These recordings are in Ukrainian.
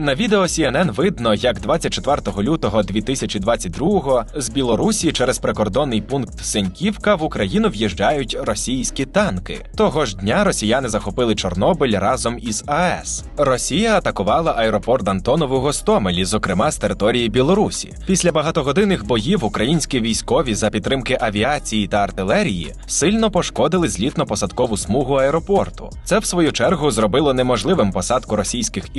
На відео CNN видно, як 24 лютого 2022 з Білорусі через прикордонний пункт Сеньківка в Україну в'їжджають російські танки. Того ж дня росіяни захопили Чорнобиль разом із АЕС. Росія атакувала аеропорт Антонов у Гостомелі, зокрема з території Білорусі. Після багатогодинних боїв українські військові за підтримки авіації та артилерії сильно пошкодили злітно-посадкову смугу аеропорту. Це в свою чергу зробило неможливим посадку російських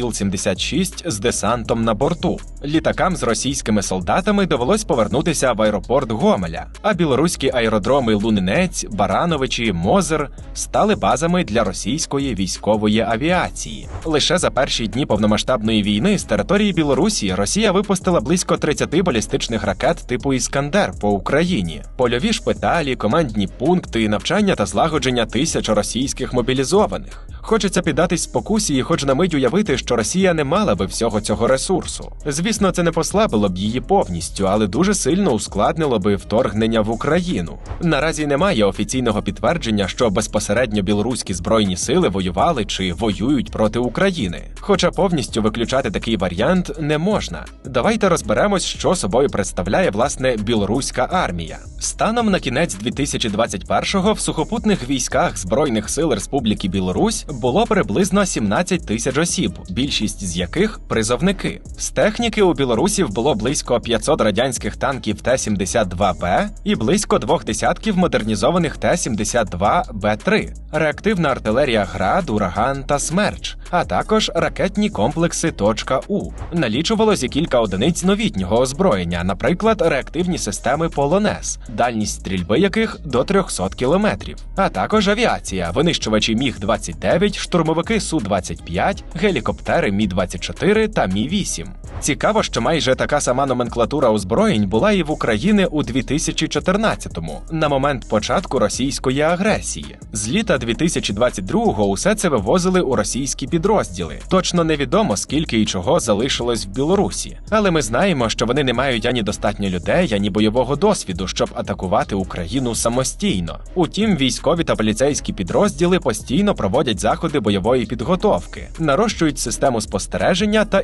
Іл-76 з десантом на борту. Літакам з російськими солдатами довелось повернутися в аеропорт Гомеля, а білоруські аеродроми Лунинець, Барановичі, Мозер стали базами для російської військової авіації. Лише за перші дні повномасштабної війни з території Білорусі Росія випустила близько 30 балістичних ракет типу Іскандер по Україні, польові шпиталі, командні пункти, навчання та злагодження тисяч російських мобілізованих. Хочеться піддатись спокусі і хоч на мить уявити, що Росія не мала би всього цього ресурсу. Звісно, це не послабило б її повністю, але дуже сильно ускладнило би вторгнення в Україну. Наразі немає офіційного підтвердження, що безпосередньо білоруські збройні сили воювали чи воюють проти України. Хоча повністю виключати такий варіант не можна. Давайте розберемось, що собою представляє власне білоруська армія. Станом на кінець 2021-го в сухопутних військах Збройних сил Республіки Білорусь було приблизно 17 тисяч осіб, більшість з яких призовники. З техніки у білорусів було близько 500 радянських танків Т-72Б і близько двох десятків модернізованих Т-72Б3, реактивна артилерія Град, Ураган та Смерч, а також ракетні комплекси «Точка У. Налічувалось і кілька одиниць новітнього озброєння, наприклад, реактивні системи Полонез, дальність стрільби яких до 300 кілометрів, а також авіація, винищувачі Міг-29, штурмовики Су-25, гелікоптери Мі-24 та Мі-8. Цікаво, що майже така сама номенклатура озброєнь була і в Україні у 2014-му, на момент початку російської агресії. З літа 2022-го усе це вивозили у російські підрозділи. Точно невідомо, скільки і чого залишилось в Білорусі, але ми знаємо, що вони не мають ані достатньо людей, ані бойового досвіду, щоб атакувати Україну самостійно. Утім, військові та поліцейські підрозділи постійно проводять заходи бойової підготовки, нарощують систему спостереження та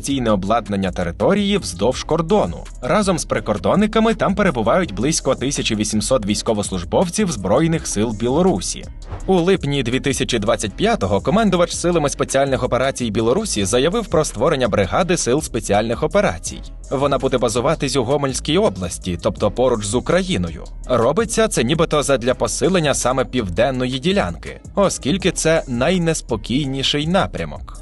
інженерно-фортифікаційне обладнання території вздовж кордону. Разом з прикордонниками там перебувають близько 1800 військовослужбовців Збройних сил Білорусі. У липні 2025-го командувач силами спеціальних операцій Білорусі заявив про створення бригади сил спеціальних операцій. Вона буде базуватись у Гомельській області, тобто поруч з Україною. Робиться це нібито задля посилення саме південної ділянки, оскільки це найнеспокійніший напрямок.